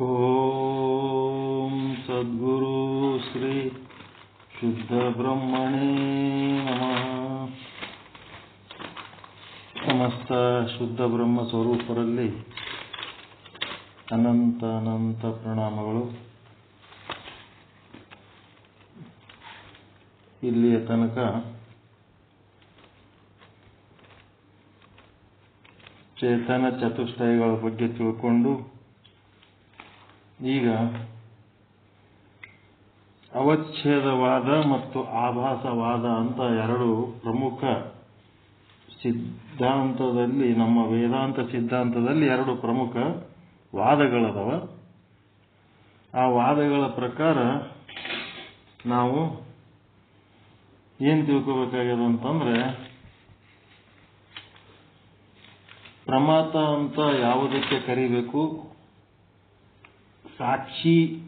ಓಂ ಸದ್ಗುರು ಶ್ರೀ ಶುದ್ಧ ಬ್ರಹ್ಮಣೇ ನಮಃ ಸಮಸ್ತ ಶುದ್ಧ ಬ್ರಹ್ಮ ಸ್ವರೂಪರಲ್ಲಿ ಅನಂತ ಅನಂತ ಪ್ರಣಾಮಗಳು. ಇಲ್ಲಿಯ ತನಕ ಚೇತನ ಚತುಷ್ಟಯಗಳ ಬಗ್ಗೆ ತಿಳ್ಕೊಂಡು ಈಗ ಅವಚ್ಛೇದವಾದ ಮತ್ತು ಆಭಾಸವಾದ ಅಂತ ಎರಡು ಪ್ರಮುಖ ಸಿದ್ಧಾಂತದಲ್ಲಿ, ನಮ್ಮ ವೇದಾಂತ ಸಿದ್ಧಾಂತದಲ್ಲಿ ಎರಡು ಪ್ರಮುಖ ವಾದಗಳದವ. ಆ ವಾದಗಳ ಪ್ರಕಾರ ನಾವು ಏನು ತಿಳ್ಕೋಬೇಕಾಗ್ಯದ ಅಂತಂದ್ರೆ, ಪ್ರಮಾತ ಅಂತ ಯಾವುದಕ್ಕೆ ಕರಿಬೇಕು? ಸಾಕ್ಷಿ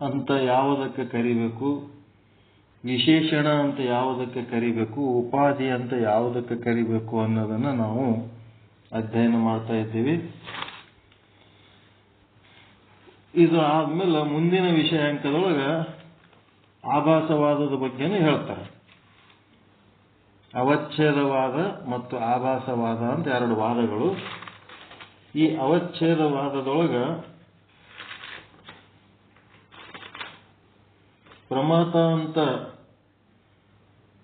ಅಂತ ಯಾವುದಕ್ಕೆ ಕರಿಬೇಕು? ವಿಶೇಷಣ ಅಂತ ಯಾವುದಕ್ಕೆ ಕರಿಬೇಕು? ಉಪಾಧಿ ಅಂತ ಯಾವುದಕ್ಕೆ ಕರಿಬೇಕು ಅನ್ನೋದನ್ನ ನಾವು ಅಧ್ಯಯನ ಮಾಡ್ತಾ ಇದ್ದೀವಿ. ಇದು ಆದ್ಮೇಲೆ ಮುಂದಿನ ವಿಷಯಾಂಕದೊಳಗ ಆಭಾಸವಾದದ ಬಗ್ಗೆನೂ ಹೇಳ್ತಾರೆ. ಅವಚ್ಛೇದವಾದ ಮತ್ತು ಆಭಾಸವಾದ ಅಂತ ಎರಡು ವಾದಗಳು. ಈ ಅವಚ್ಛೇದವಾದದೊಳಗ ಪ್ರಮಾತ ಅಂತ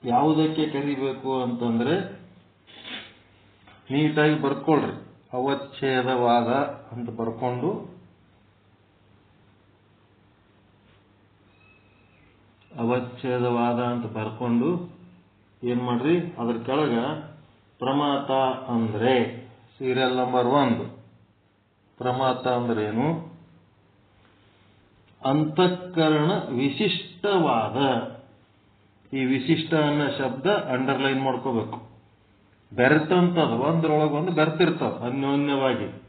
ಯಾವುದಕ್ಕೆ ಕರಿಬೇಕು ಅಂತಂದ್ರೆ ನೀಟಾಗಿ ಬರ್ಕೊಳ್ರಿ. ಅವಚ್ಛೇದವಾದ ಅಂತ ಬರ್ಕೊಂಡು ಅವಚ್ಛೇದವಾದ ಅಂತ ಬರ್ಕೊಂಡು ಏನ್ ಮಾಡ್ರಿ? ಅದ್ರ ಕೆಳಗ ಪ್ರಮಾತ ಅಂದ್ರೆ ಸೀರಿಯಲ್ ನಂಬರ್ ಒಂದು. ಪ್ರಮಾತ ಅಂದ್ರೆ ಏನು ಅಂತಃಕರಣ ವಿಶಿಷ್ಟವಾದ ಈ ವಿಶಿಷ್ಟ ಅನ್ನೋ ಶಬ್ದ ಅಂಡರ್ಲೈನ್ ಮಾಡ್ಕೋಬೇಕು. ಬೆರೆತಂತದ ಒಂದ್ರೊಳಗೆ ಒಂದು ಬೆರೆತಿರ್ತದ ಅನ್ಯೋನ್ಯವಾಗಿ.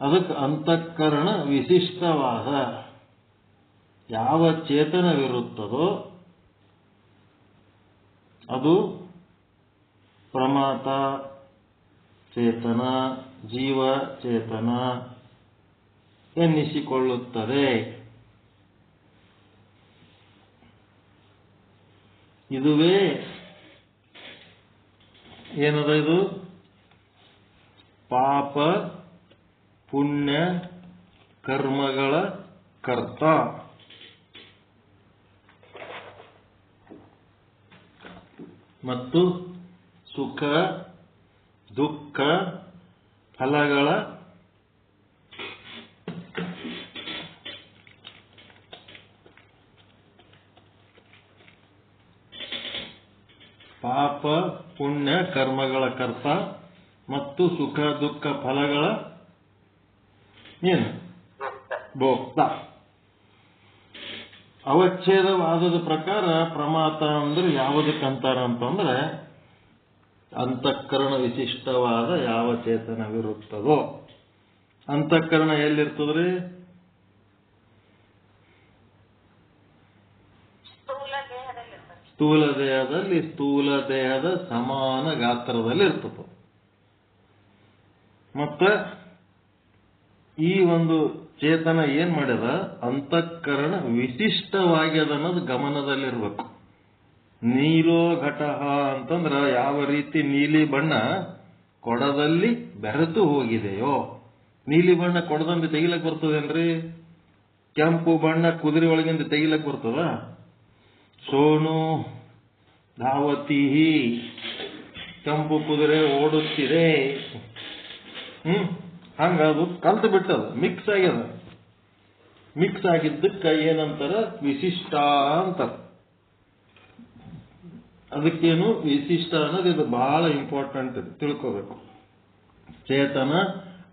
ಅದಕ್ಕೆ ಅಂತಃಕರಣ ವಿಶಿಷ್ಟವಾದ ಯಾವ ಚೇತನವಿರುತ್ತದೋ ಅದು ಪ್ರಮಾತ ಚೇತನ, ಜೀವ ಚೇತನ ಎನ್ನಿಸಿಕೊಳ್ಳುತ್ತದೆ. ಇದುವೇ ಏನದ ಇದು? ಪಾಪ ಪುಣ್ಯ ಕರ್ಮಗಳ ಕರ್ತ. ಮತ್ತು ಸುಖ ದುಃಖ ಫಲಗಳ ಕರ್ಮಗಳ ಕರ್ತ ಮತ್ತು ಸುಖ ದುಃಖ ಫಲಗಳ ಏನು? ಭೋಕ್ತ. ಅವಚ್ಛೇದವಾದದ ಪ್ರಕಾರ ಪ್ರಮಾತ ಅಂದ್ರೆ ಯಾವುದಕ್ಕಂತಾರ ಅಂತಂದ್ರೆ ಅಂತಃಕರಣ ವಿಶಿಷ್ಟವಾದ ಯಾವ ಚೇತನವಿರುತ್ತದೋ. ಅಂತಃಕರಣ ಎಲ್ಲಿರ್ತದ್ರಿ? ಸ್ಥೂಲ ದೇಹದಲ್ಲಿ ಸ್ಥೂಲ ದೇಹದ ಸಮಾನ ಗಾತ್ರದಲ್ಲಿ ಇರ್ತದೆ. ಮತ್ತ ಈ ಒಂದು ಚೇತನ ಏನ್ ಮಾಡ್ಯದ? ಅಂತಃಕರಣ ವಿಶಿಷ್ಟವಾಗಿ ಅನ್ನೋದು ಗಮನದಲ್ಲಿರ್ಬೇಕು. ನೀಲೋ ಘಟಹ ಅಂತಂದ್ರ ಯಾವ ರೀತಿ ನೀಲಿ ಬಣ್ಣ ಕೊಡದಲ್ಲಿ ಬೆರೆತು ಹೋಗಿದೆಯೋ, ನೀಲಿ ಬಣ್ಣ ಕೊಡದಿಂದ ತೆಗಿಲಕ್ ಬರ್ತದೇನ್ರಿ? ಕೆಂಪು ಬಣ್ಣ ಕುದುರೆ ಒಳಗಿಂದ ತೆಗಿಲಕ್ ಬರ್ತದ? ಸೋನು ಧಾವತಿ ಕೆಂಪು ಕುದುರೆ ಓಡುತ್ತಿದೆ. ಹ್ಮ್ ಹಂಗ ಅದು ಕಲ್ತು ಬಿಟ್ಟದ ಮಿಕ್ಸ್ ಆಗ್ಯದ. ಮಿಕ್ಸ್ ಆಗಿದ್ದಕ್ಕ ಏನಂತಾರ? ವಿಶಿಷ್ಟ ಅಂತ ಅದಕ್ಕೇನು ವಿಶಿಷ್ಟ ಅನ್ನೋದು ಇದು ಬಹಳ ಇಂಪಾರ್ಟೆಂಟ್ ತಿಳ್ಕೋಬೇಕು. ಚೇತನ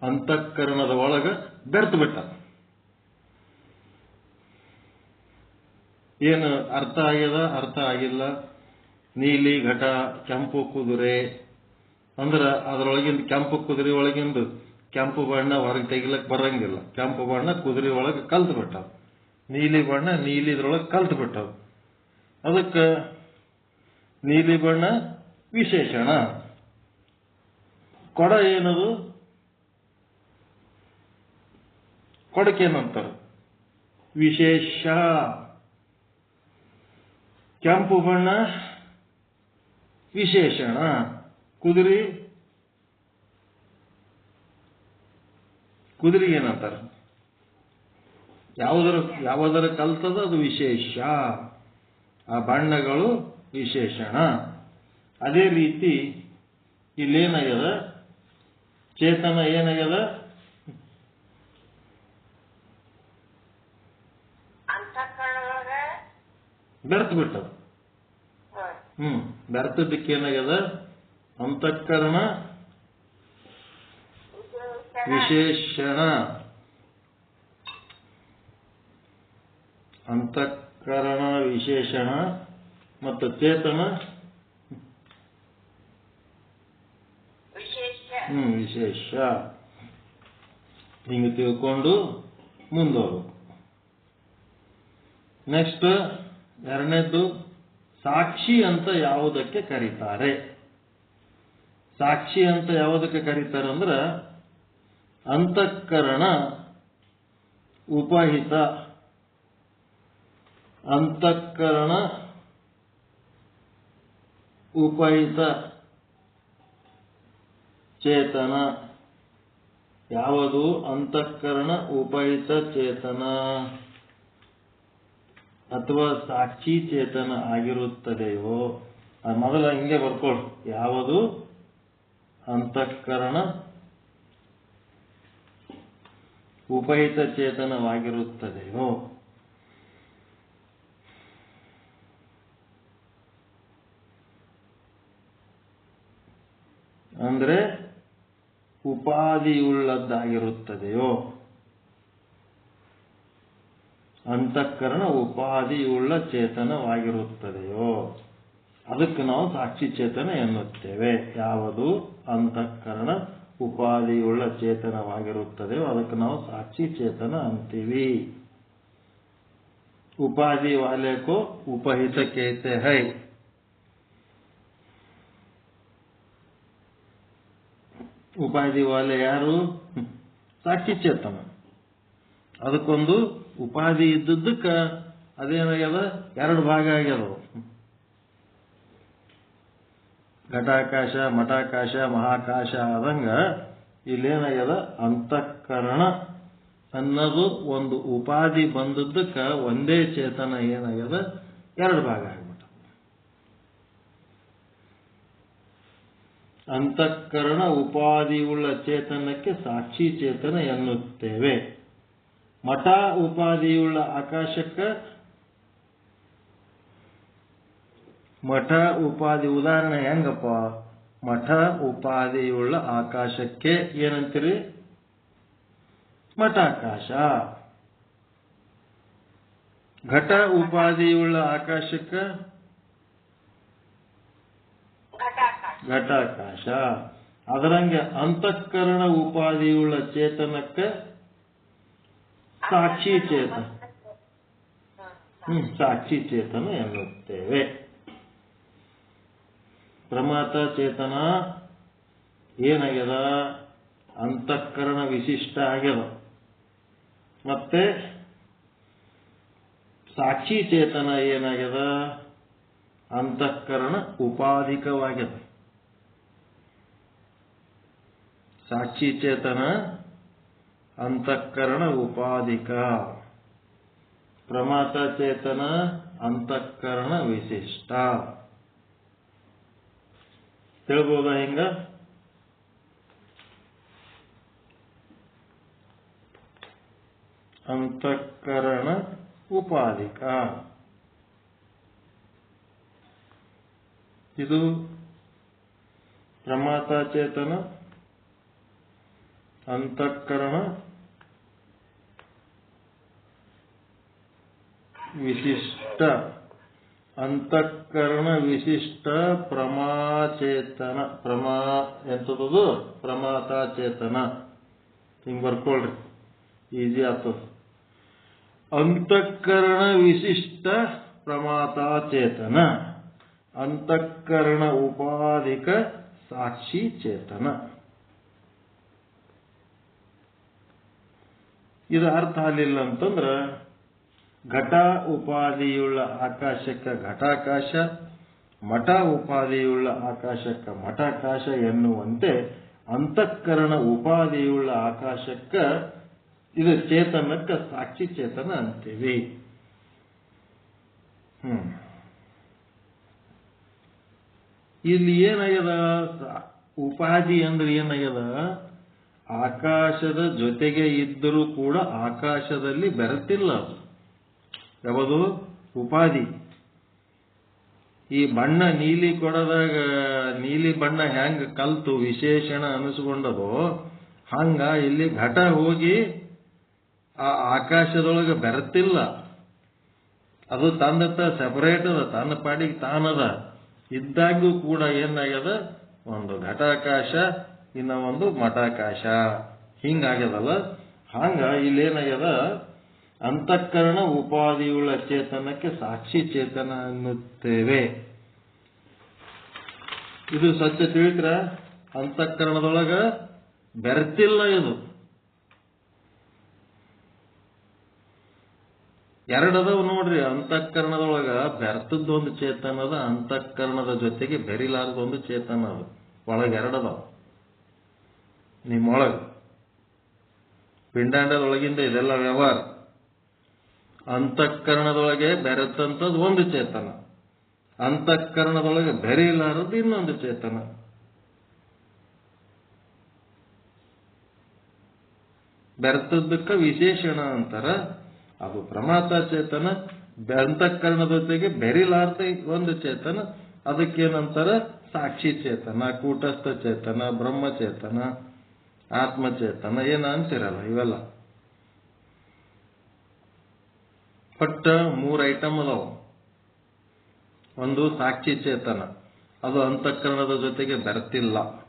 ಅಂತಃಕರಣದ ಒಳಗ ಬೆರ್ತು ಬಿಟ್ಟ. ಏನು ಅರ್ಥ ಆಗ್ಯದ? ಅರ್ಥ ಆಗಿಲ್ಲ. ನೀಲಿ, ಘಟ, ಕೆಂಪು ಕುದುರೆ. ಅಂದ್ರ ಅದರೊಳಗಿಂದ ಕೆಂಪು ಕುದುರೆ ಒಳಗಿಂದು ಕೆಂಪು ಬಣ್ಣ ಹೊರಗೆ ತೆಗಿಲಕ್ ಬರಂಗಿಲ್ಲ. ಕೆಂಪು ಬಣ್ಣ ಕುದುರೆ ಒಳಗೆ ಕಲ್ತು ಬಿಟ್ಟವ್. ನೀಲಿ ಬಣ್ಣ ನೀಲಿ ಇದ್ರೊಳಗೆ ಕಲ್ತು ಬಿಟ್ಟವ್. ಅದಕ್ಕೆ ನೀಲಿ ಬಣ್ಣ ವಿಶೇಷಣ. ಕೊಡ ಏನದು? ಕೊಡಕೇನಂತಾರೆ ವಿಶೇಷ. ಕೆಂಪು ಬಣ್ಣ, ವಿಶೇಷಣ, ಕುದುರೆ. ಕುದುರೆ ಏನಂತಾರ? ಯಾವುದರ ಯಾವುದರ ಕಲ್ತದ ಅದು ವಿಶೇಷ. ಆ ಬಣ್ಣಗಳು ವಿಶೇಷಣ. ಅದೇ ರೀತಿ ಇಲ್ಲೇನಾಗ್ಯದ? ಚೇತನ ಏನಾಗ್ಯದ ಅಂತಃಕರಣದೊಳಗ ಬೆರ್ತು ಬಿಟ್ಟದ ಹ್ಮ್ ಬೆರ್ತದಕ್ಕೆ ಏನಾಗ್ಯದ ಅಂತಃಕರಣ ವಿಶೇಷಣ. ಅಂತಃಕರಣ ವಿಶೇಷಣ ಮತ್ತು ಚೇತನ. ಹ್ಮ್ ವಿಶೇಷ. ಹಿಂಗೆ ತಿಳ್ಕೊಂಡು ಮುಂದೋಗ್ಬೇಕು ನೆಕ್ಸ್ಟ್ ಎರಡನೇದ್ದು ಸಾಕ್ಷಿ ಅಂತ ಯಾವುದಕ್ಕೆ ಕರೀತಾರೆ? ಸಾಕ್ಷಿ ಅಂತ ಯಾವುದಕ್ಕೆ ಕರೀತಾರೆ ಅಂದ್ರೆ, ಅಂತಃಕರಣ ಉಪಹಿತ. ಅಂತಃಕರಣ ಉಪಹಿತ. ಚೇತನ. ಯಾವುದು? ಅಂತಃಕರಣ ಉಪಹಿತ ಚೇತನ. ಅಥವಾ ಸಾಕ್ಷಿ ಚೇತನ ಆಗಿರುತ್ತದೆಯೋ ಮೊದಲ ಹಿಂಗೆ ಬರ್ಕೊಳ್ಳಿ. ಯಾವುದು? ಅಂತಃಕರಣ. ಉಪಹಿತ ಚೇತನವಾಗಿರುತ್ತದೆಯೋ. ಅಂದ್ರೆ ಉಪಾಧಿಯುಳ್ಳದ್ದಾಗಿರುತ್ತದೆಯೋ. ಅಂತಃಕರಣ ಉಪಾಧಿಯುಳ್ಳ ಚೇತನವಾಗಿರುತ್ತದೆಯೋ ಅದಕ್ಕೆ ನಾವು ಸಾಕ್ಷಿ ಚೇತನ ಎನ್ನುತ್ತೇವೆ ಯಾವುದು ಅಂತಃಕರಣ ಉಪಾಧಿಯುಳ್ಳ ಚೇತನವಾಗಿರುತ್ತದೆಯೋ ಅದಕ್ಕೆ ನಾವು ಸಾಕ್ಷಿ ಚೇತನ ಅಂತೀವಿ ಉಪಾಧಿ ವಾಲೆ ಕೋ ಉಪಹಿತ कहते हैं ಉಪಾಧಿ ವಾಲೆ ಯಾರು ಸಾಕ್ಷಿ ಚೇತನ ಅದಕ್ಕೊಂದು ಉಪಾಧಿ ಇದ್ದದ್ದಕ್ಕ ಅದೇನಾಗ್ಯದ? ಎರಡು ಭಾಗ ಆಗ್ಯದ ಘಟಾಕಾಶ, ಮಠಾಕಾಶ, ಮಹಾಕಾಶ ಆದಂಗ ಇಲ್ಲೇನಾಗ್ಯದ? ಅಂತಃಕರಣ ಅನ್ನೋದು ಒಂದು ಉಪಾಧಿ ಬಂದದ್ದಕ್ಕ ಒಂದೇ ಚೇತನ ಏನಾಗ್ಯದ? ಎರಡು ಭಾಗ ಆಗ್ಬಿಟ್ಟ. ಅಂತಃಕರಣ ಉಳ್ಳ ಚೇತನಕ್ಕೆ ಸಾಕ್ಷಿ ಚೇತನ ಎನ್ನುತ್ತೇವೆ. ಮಠ ಉಪಾಧಿಯುಳ್ಳ ಆಕಾಶಕ್ಕ ಮಠ ಉಪಾಧಿ ಉದಾಹರಣೆ ಹೆಂಗಪ್ಪ? ಮಠ ಉಪಾಧಿಯುಳ್ಳ ಆಕಾಶಕ್ಕೆ ಏನಂತೀರಿ? ಮಠಾಕಾಶ. ಘಟ ಉಪಾಧಿಯುಳ್ಳ ಆಕಾಶಕ್ಕ ಘಟಾಕಾಶ. ಅದರಂಗೆ ಅಂತಃಕರಣ ಉಪಾಧಿಯುಳ್ಳ ಚೇತನಕ್ಕೆ ಸಾಕ್ಷಿ ಚೇತನ ಹ್ಮ್ ಸಾಕ್ಷಿ ಚೇತನ ಎನ್ನುತ್ತೇವೆ. ಪ್ರಮಾತ ಚೇತನ ಏನಾಗ್ಯದ? ಅಂತಃಕರಣ ವಿಶಿಷ್ಟ ಆಗ್ಯದ. ಮತ್ತೆ ಸಾಕ್ಷಿ ಚೇತನ ಏನಾಗ್ಯದ? ಅಂತಃಕರಣ ಉಪಾಧಿಕವಾಗ್ಯದ. ಸಾಕ್ಷಿ ಚೇತನ ಅಂತಃಕರಣ ಉಪಾಧಿಕ. ಪ್ರಮಾತ ಚೇತನ ಅಂತಃಕರಣ ವಿಶಿಷ್ಟ. ತಿಳ್ಬೋದ ಹಿಂಗ? ಅಂತಃಕರಣ ಉಪಾಧಿಕ. ಇದು ಪ್ರಮಾತ ಚೇತನ ಅಂತಃಕರಣ ವಿಶಿಷ್ಟ ಅಂತಃಕರಣ ವಿಶಿಷ್ಟ ಪ್ರಮಾಚೇತನ, ಪ್ರಮಾ ಎಂತದದು? ಪ್ರಮಾತ ಚೇತನ ಹಿಂಗ್ ಬರ್ಕೊಳ್ರಿ. ಈಸಿ ಆಗ್ತದ. ಅಂತಃಕರಣ ವಿಶಿಷ್ಟ ಪ್ರಮಾತ ಚೇತನ ಅಂತಃಕರಣ ಉಪಾಧಿಕ ಸಾಕ್ಷಿ ಚೇತನ. ಇದು ಅರ್ಥ ಆಗಲಿಲ್ಲ ಅಂತಂದ್ರ ಘಟ ಉಪಾಧಿಯುಳ್ಳ ಆಕಾಶಕ್ಕೆ ಘಟಾಕಾಶ ಮಠ ಉಪಾಧಿಯುಳ್ಳ ಆಕಾಶಕ್ಕೆ ಮಠಾಕಾಶ ಎನ್ನುವಂತೆ ಅಂತಃಕರಣ ಉಪಾಧಿಯುಳ್ಳ ಆಕಾಶಕ್ಕ ಇದು ಚೇತನಕ್ಕ ಸಾಕ್ಷಿ ಚೇತನ ಅಂತೀವಿ. ಇಲ್ಲಿ ಏನಾಗ್ಯದ? ಉಪಾಧಿ ಅಂದ್ರೆ ಏನಾಗ್ಯದ? ಆಕಾಶದ ಜೊತೆಗೆ ಇದ್ದರೂ ಕೂಡ ಆಕಾಶದಲ್ಲಿ ಬೆರೆತಿಲ್ಲ ಅದು. ಯಾವುದು ಉಪಾಧಿ ಈ ಬಣ್ಣ ನೀಲಿ ಕೊಡದಾಗ, ನೀಲಿ ಬಣ್ಣ ಹೆಂಗ ಕಲ್ತು, ವಿಶೇಷಣ ಅನಿಸ್ಕೊಂಡದೋ, ಹಂಗ ಇಲ್ಲಿ ಘಟ ಹೋಗಿ ಆ ಆಕಾಶದೊಳಗೆ ಬೆರೆತಿಲ್ಲ. ಅದು ತಂದತ್ತ ಸೆಪರೇಟ್ ಅದ, ತನ್ನ ಪಾಡಿಗೆ ತಾನದ. ಇದ್ದಾಗೂ ಕೂಡ ಏನಾಗ್ಯದ? ಒಂದು ಘಟಾಕಾಶ ಇನ್ನ ಒಂದು ಮಠಾಕಾಶ. ಹಿಂಗಾಗ್ಯದಲ್ಲ? ಹಂಗ ಇಲ್ಲೇನಾಗ್ಯದ? ಅಂತಃಕರಣ ಉಪಾಧಿಯುಳ್ಳ ಚೇತನಕ್ಕೆ ಸಾಕ್ಷಿ ಚೇತನ ಅನ್ನುತ್ತೇವೆ ಇದು ಸತ್ಯ ತಿಳಿತ್ರ ಅಂತಃಕರಣದೊಳಗ ಬೆರ್ತಿಲ್ಲ ಇದು. ಎರಡದವು ನೋಡ್ರಿ, ಅಂತಃಕರಣದೊಳಗ ಬೆರ್ತದ ಚೇತನ ಅದ, ಅಂತಃಕರಣದ ಜೊತೆಗೆ ಬೆರಿಲಾರದ ಒಂದು ಚೇತನ ಅದು. ಒಳಗ ಎರಡದವ ನಿಮ್ಮೊಳಗ. ಪಿಂಡಾಂಡದೊಳಗಿಂದ ಇದೆಲ್ಲ ವ್ಯವಹಾರ. ಅಂತಃಕರಣದೊಳಗೆ ಬೆರೆತಂಥದ್ದು ಒಂದು ಚೇತನ. ಅಂತಃಕರಣದೊಳಗೆ ಬೆರೆಯಲಾರದ್ದು ಇನ್ನೊಂದು ಚೇತನ. ಬೆರೆತದ್ದಕ್ಕ ವಿಶೇಷಣ ಅಂತಾರ, ಅದು ಪ್ರಮಾತ ಚೇತನ ಅಂತಃಕರಣ ಜೊತೆಗೆ ಬೆರಿಲಾರ್ದ ಒಂದು ಚೇತನ, ಅದಕ್ಕೇನಂತಾರ, ಸಾಕ್ಷಿ ಚೇತನ, ಕೂಟಸ್ಥ ಚೇತನ ಬ್ರಹ್ಮಚೇತನ ಆತ್ಮಚೇತನ ಏನ ಅಂತಿರಲ್ಲ ಇವೆಲ್ಲ. ಒಟ್ಟ ಮೂರು ಐಟಮ್ ಅದಾವ. ಒಂದು ಸಾಕ್ಷಿ ಚೇತನ. ಅದು ಅಂತಃಕರಣದ ಜೊತೆಗೆ ಬೆರೆತಿಲ್ಲ.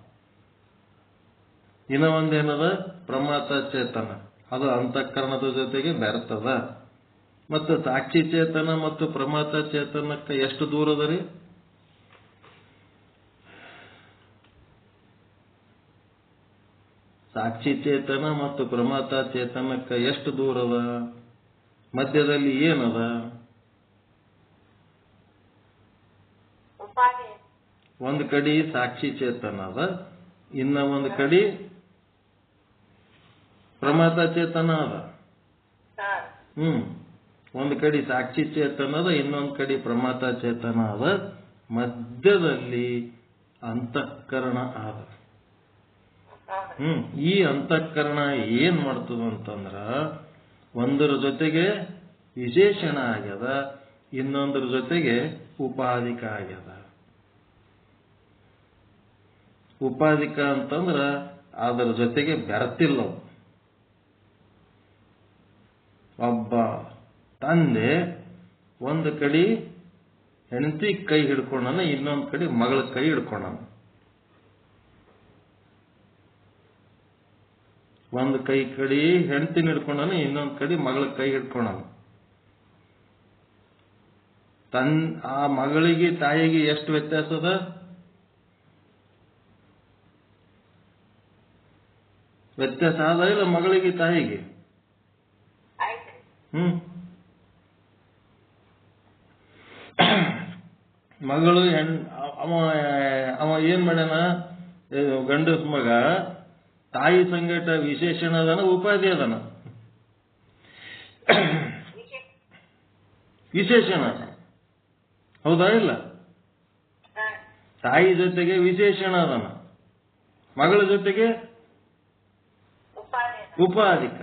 ಇನ್ನ ಒಂದೇನದ? ಪ್ರಮಾತ ಚೇತನ. ಅದು ಅಂತಃಕರಣದ ಜೊತೆಗೆ ಬರ್ತದ. ಮತ್ತು ಸಾಕ್ಷಿ ಚೇತನ ಮತ್ತು ಪ್ರಮಾತ ಚೇತನಕ್ಕೆ ಎಷ್ಟು ದೂರ ಅದ ರೀ? ಸಾಕ್ಷಿ ಚೇತನ ಮತ್ತು ಪ್ರಮಾತ ಚೇತನಕ್ಕೆ ಎಷ್ಟು ದೂರ ಅದ? ಮಧ್ಯದಲ್ಲಿ ಏನದ? ಒಂದು ಕಡೆ ಸಾಕ್ಷಿ ಚೇತನ ಅದ. ಇನ್ನ ಒಂದು ಕಡೆ ಪ್ರಮಾತ ಚೇತನ ಅದ. ಹ್ಮ್. ಒಂದು ಕಡೆ ಸಾಕ್ಷಿ ಚೇತನ ಅದ ಇನ್ನೊಂದು ಕಡೆ ಪ್ರಮಾತ ಚೇತನ ಅದ. ಮಧ್ಯದಲ್ಲಿ ಅಂತಃಕರಣ ಆದ ಹ್ಮ್. ಈ ಅಂತಃಕರಣ ಏನ್ ಮಾಡ್ತದ ಅಂತಂದ್ರ ಒಂದರ ಜೊತೆಗೆ ವಿಶೇಷಣ ಆಗ್ಯದ ಇನ್ನೊಂದರ ಜೊತೆಗೆ ಉಪಾಧಿಕ ಆಗ್ಯದ ಉಪಾಧಿಕ ಅಂತಂದ್ರ ಅದರ ಜೊತೆಗೆ ಬೆರತಿಲ್ಲ. ಒಬ್ಬ ತಂದೆ ಒಂದು ಕಡೆ ಹೆಂಡತಿ ಕೈ ಹಿಡ್ಕೊಂಡನ, ಇನ್ನೊಂದು ಕಡೆ ಮಗಳ ಕೈ ಹಿಡ್ಕೊಂಡನ ಒಂದು ಕೈ ಕಡಿ ಹೆಂಡತಿನ ಹಿಡ್ಕೊಂಡನು ಇನ್ನೊಂದು ಕಡಿ ಮಗಳ ಕೈ ಹಿಡ್ಕೊಂಡನು. ತನ್ ಆ ಮಗಳಿಗೆ ತಾಯಿಗೆ ಎಷ್ಟು ವ್ಯತ್ಯಾಸ ಅದ? ವ್ಯತ್ಯಾಸ ಆದ ಇಲ್ಲ ಮಗಳಿಗೆ ತಾಯಿಗೆ? ಹ್ಮ್. ಮಗಳು ಹೆಣ್ ಅವ ಅವ ಏನ್ ಮಾಡ್ಯಾನ ಗಂಡ ಗಂಡಸ್ ಮಗ ತಾಯಿ ಸಂಗಟ ವಿಶೇಷಣ ಅದನ ಉಪಾಧಿ ಅದನ. ವಿಶೇಷಣ. ಹೌದಾ ಇಲ್ಲ? ತಾಯಿ ಜೊತೆಗೆ ವಿಶೇಷಣ ಅದನ. ಮಗಳ ಜೊತೆಗೆ ಉಪಾಧಿ ಉಪಾಧಿಕ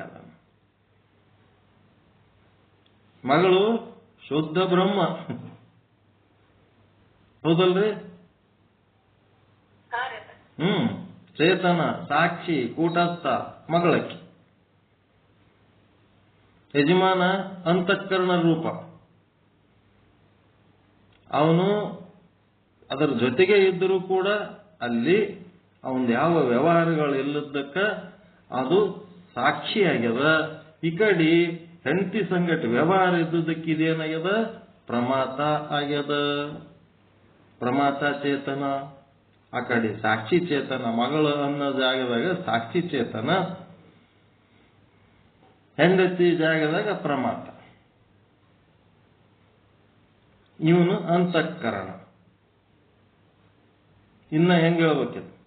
ಮಗಳು ಶುದ್ಧ ಬ್ರಹ್ಮ. ಹೌದಲ್ರಿ? ಹ್ಮ್. ಚೇತನ, ಸಾಕ್ಷಿ, ಕೂಟಸ್ಥ, ಮಗಳಕ್ಕಿ. ಯಜಮಾನ ಅಂತಃಕರಣ ರೂಪ. ಅವನು ಅದರ ಜೊತೆಗೆ ಇದ್ದರೂ ಕೂಡ ಅಲ್ಲಿ ಅವನ ಯಾವ ವ್ಯವಹಾರಗಳು ಇಲ್ಲದಕ್ಕ ಅದು ಸಾಕ್ಷಿಯಾಗ್ಯದ. ಈ ಕಡೆ ಹೆಂಡತಿ ಸಂಗಟ ವ್ಯವಹಾರ ಇದ್ದುದಕ್ಕೆ ಇದೇನಾಗ್ಯದ ಪ್ರಮಾತ ಆಗ್ಯದ. ಪ್ರಮಾತ ಚೇತನ. ಆ ಕಡೆ ಸಾಕ್ಷಿ ಚೇತನ ಮಗಳು ಅನ್ನೋ ಜಾಗದಾಗ ಸಾಕ್ಷಿ ಚೇತನ, ಹೆಂಡತಿ ಜಾಗದಾಗ ಪ್ರಮಾತ. ಇವನು ಅಂತಃಕರಣ. ಇನ್ನ ಹೆಂಗ್ ಹೇಳ್ಬೇಕಿತ್ತು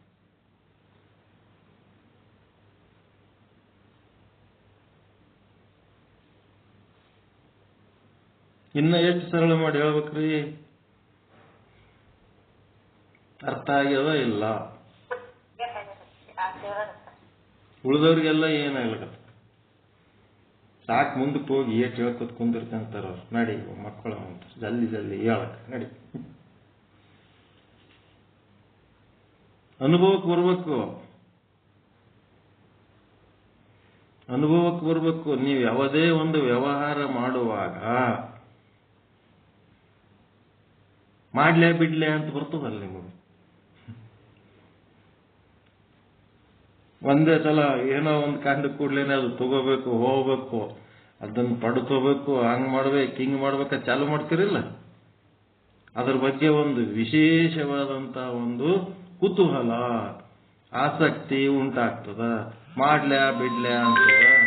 ಇನ್ನ ಎಷ್ಟು ಸರಳ ಮಾಡಿ ಹೇಳ್ಬೇಕ್ರಿ? ಅರ್ಥ ಆಗ್ಯದ ಇಲ್ಲ? ಉಳಿದವ್ರಿಗೆಲ್ಲ ಏನ ಸಾಕು ಸಾಕ್ ಮುಂದಕ್ಕೆ ಹೋಗಿ ಏಟ್ ಹೇಳ್ಕೊತ್ ಕುಂದಿರ್ತಂತಾರ ಅವ್ರು. ನಡಿ ಮಕ್ಕಳು ಅಂತ. ಜಲ್ದಿ ಜಲ್ದಿ ಹೇಳಕ್. ನಡಿ. ಅನುಭವಕ್ಕೆ ಬರ್ಬೇಕು. ಅನುಭವಕ್ಕೆ ಬರ್ಬೇಕು. ನೀವು ಯಾವುದೇ ಒಂದು ವ್ಯವಹಾರ ಮಾಡುವಾಗ ಮಾಡ್ಲೇ ಬಿಡ್ಲೇ ಅಂತ ಬರ್ತದಲ್ಲ ನಿಮಗೆ? ಒಂದೇ ಸಲ ಏನೋ ಒಂದು ಕಂಡ ಕೂಡ್ಲೇನೆ ಅದು ತಗೋಬೇಕು, ಹೋಗ್ಬೇಕು, ಅದನ್ನ ಪಡ್ಕೋಬೇಕು, ಹಂಗ್ ಮಾಡ್ಬೇಕು, ಹಿಂಗ್ ಮಾಡ್ಬೇಕ, ಚಾಲು ಮಾಡ್ತಿರಿಲ್ಲ ಅದ್ರ ಬಗ್ಗೆ ಒಂದು ವಿಶೇಷವಾದಂತ ಒಂದು ಕುತೂಹಲ, ಆಸಕ್ತಿ ಉಂಟಾಗ್ತದ. ಮಾಡ್ಲ್ಯಾ, ಬಿಡ್ಲ್ಯಾ ಅಂತದ.